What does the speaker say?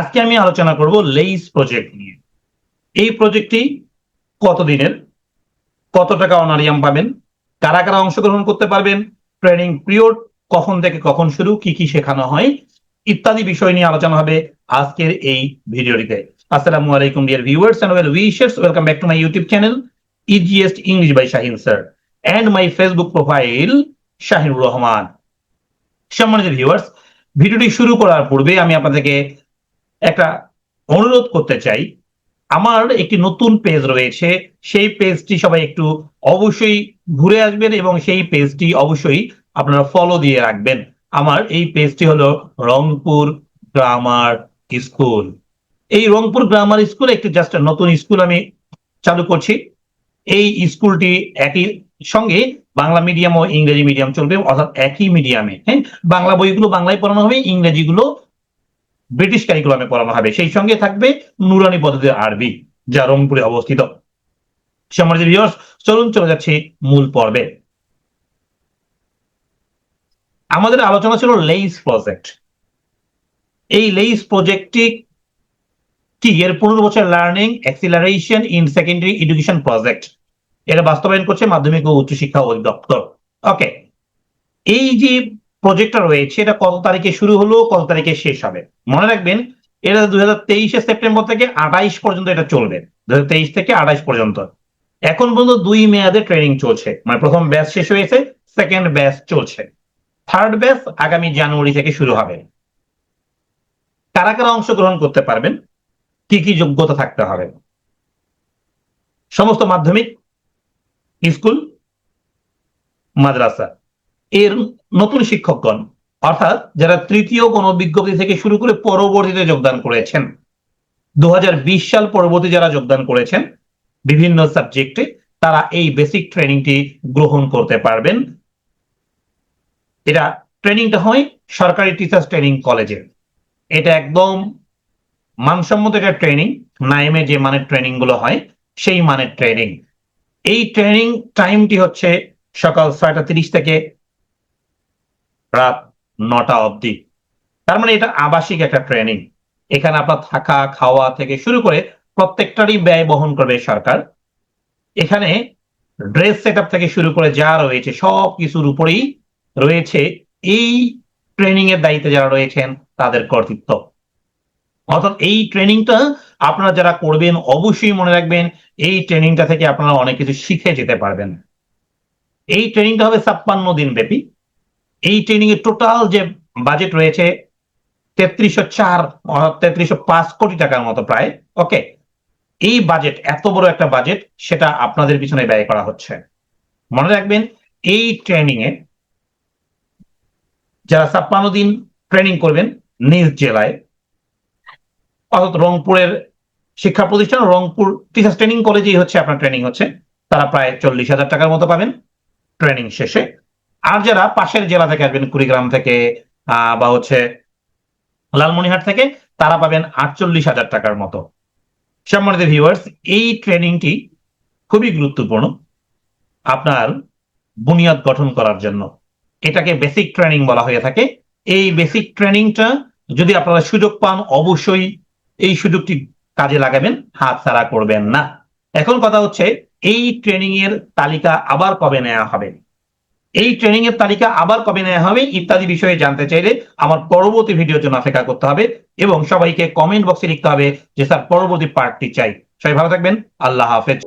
আজকে আমি আলোচনা করব লেইস প্রজেক্ট নিয়ে। এই প্রজেক্টটি কতদিনের? কত টাকা অনারিয়াম পাবেন? কারা কারা অংশগ্রহণ করতে পারবেন? ট্রেনিং পিরিয়ড কখন থেকে কখন শুরু? কি কি শেখানো হয়? ইত্যাদি বিষয় নিয়ে আলোচনা হবে আজকের এই ভিডিওটিতে। আসসালামু আলাইকুম dear viewers and well wishers welcome back to my YouTube channel easiest English by Shahin sir and my Facebook profile Shahinur Rahman সম্মানিত ভিউয়ার্স ভিডিওটি শুরু করার পূর্বে আমি আপনাদেরকে একটা অনুরোধ করতে চাই। আমার একটি নতুন পেজ রয়েছে। সেই পেজটি সবাই একটু অবশ্যই ঘুরে আসবেন এবং সেই পেজটি অবশ্যই আপনারা ফলো দিয়ে রাখবেন। আমার এই পেজটি হলো রংপুর গ্রামার স্কুল এই রংপুর গ্রামার স্কুল একটি জাস্ট নতুন স্কুল আমি চালু করছি। এই স্কুলটি একই সঙ্গে বাংলা মিডিয়াম ও ইংরেজি মিডিয়াম চলবে, অর্থাৎ একই মিডিয়ামে হ্যাঁ? বাংলা বইগুলো বাংলায় পড়ানো হবে, ইংরেজিগুলো ব্রিটিশ কারিকুলামে পড়ানো হবে। সেই সঙ্গে থাকবে নুরানি পদ্ধতির আরবি, যা রংপুরে অবস্থিত। চলুন চলে যাচ্ছি মূল পর্বে। আমাদের আলোচনা ছিল লেইস প্রজেক্ট এই লেইস প্রজেক্টটি কি? এর পনেরো বছর learning acceleration in secondary education project এটা বাস্তবায়ন করছে মাধ্যমিক ও উচ্চশিক্ষা অধিদপ্তর। ওকে এই যে প্রজেক্টটা রয়েছে, এটা কত তারিখে শুরু হলো, কত তারিখে শেষ হবে? মনে রাখবেন, এটা দুই হাজার তেইশে সেপ্টেম্বর থেকে আঠাইশ পর্যন্ত এটা চলবে। হাজার তেইশ থেকে আঠাইশ পর্যন্ত। এখন পর্যন্ত দুই মেয়াদে ট্রেনিং চলছে। মানে প্রথম ব্যাচ শেষ হয়েছে সেকেন্ড ব্যাচ চলছে। থার্ড ব্যাচ আগামী জানুয়ারি থেকে শুরু হবে। কারা কারা অংশগ্রহণ করতে পারবেন? কি কি যোগ্যতা থাকতে হবে? সমস্ত মাধ্যমিক, স্কুল, মাদ্রাসা। এর নতুন শিক্ষকগণ, অর্থাৎ যারা তৃতীয় কোন বিজ্ঞপ্তি থেকে শুরু করে পরবর্তীতে যোগদান করেছেন। দুহাজার বিশ সাল পরবর্তী যারা যোগদান করেছেন বিভিন্ন সাবজেক্টে, তারা এই বেসিক ট্রেনিংটি গ্রহণ করতে পারবেন। এটা ট্রেনিংটা হয় সরকারি টিচার্স ট্রেনিং কলেজে এটা একদম মানসম্মত একটা ট্রেনিং নাইমে যে মানের ট্রেনিংগুলো হয়, সেই মানের ট্রেনিং এই ট্রেনিং টাইমটি হচ্ছে সকাল ছয়টা তিরিশ থেকে রাত নটা অবধি। তার মানে এটা আবাসিক একটা ট্রেনিং এখানে আপনার থাকা, খাওয়া থেকে শুরু করে প্রত্যেকটারই ব্যয় বহন করবে সরকার। এখানে ড্রেস সেট থেকে শুরু করে যা রয়েছে সব কিছুর উপরেই রয়েছে এই ট্রেনিং এর দায়িত্বে যারা রয়েছেন, তাদের কর্তৃত্ব। অর্থাৎ এই ট্রেনিংটা আপনারা যারা করবেন, অবশ্যই মনে রাখবেন, এই ট্রেনিংটা থেকে আপনারা অনেক কিছু শিখে যেতে পারবেন। এই ট্রেনিংটা হবে ছাপ্পান্ন দিন ব্যাপী। এই ট্রেনিং এর টোটাল যে বাজেট রয়েছে, তেত্রিশশো চার তেত্রিশশো পাঁচ কোটি টাকার মতো প্রায় ওকে এই বাজেট এত বড় একটা বাজেট সেটা আপনাদের পিছনে ব্যয় করা হচ্ছে। মনে রাখবেন, এই ট্রেনিং এ যারা ছাপ্পান্ন দিন ট্রেনিং করবেন নিজ জেলায়, অর্থাৎ রংপুরের শিক্ষা প্রতিষ্ঠান, রংপুর টিচার্স ট্রেনিং কলেজেই হচ্ছে আপনার ট্রেনিং হচ্ছে। তারা প্রায় চল্লিশ হাজার টাকার মতো পাবেন। ট্রেনিং শেষে আর যারা পাশের জেলা থেকে আসবেন কুড়িগ্রাম থেকে বা হচ্ছে লালমনিহাট থেকে, তারা পাবেন আটচল্লিশ হাজার টাকার মতো। সম্মানিত ভিউয়ার্স এই ট্রেনিংটি খুবই গুরুত্বপূর্ণ আপনার বুনিয়াদ গঠন করার জন্য। এটাকে বেসিক ট্রেনিং বলা হয়ে থাকে। এই বেসিক ট্রেনিংটা যদি আপনারা সুযোগ পান, অবশ্যই এই সুযোগটি কাজে লাগাবেন, হাত ছাড়া করবেন না। এখন কথা হচ্ছে, এই ট্রেনিং এর তালিকা আবার কবে নেওয়া হবে? এই ট্রেনিং এর তালিকা আবার কবে নেওয়া হবে ইত্যাদি বিষয়ে জানতে চাইলে আমার পরবর্তী ভিডিওর জন্য অপেক্ষা করতে হবে এবং সবাইকে কমেন্ট বক্সে লিখতে হবে যে, স্যার, পরবর্তী পার্টটি চাই। সবাই ভালো থাকবেন। আল্লাহ হাফেজ।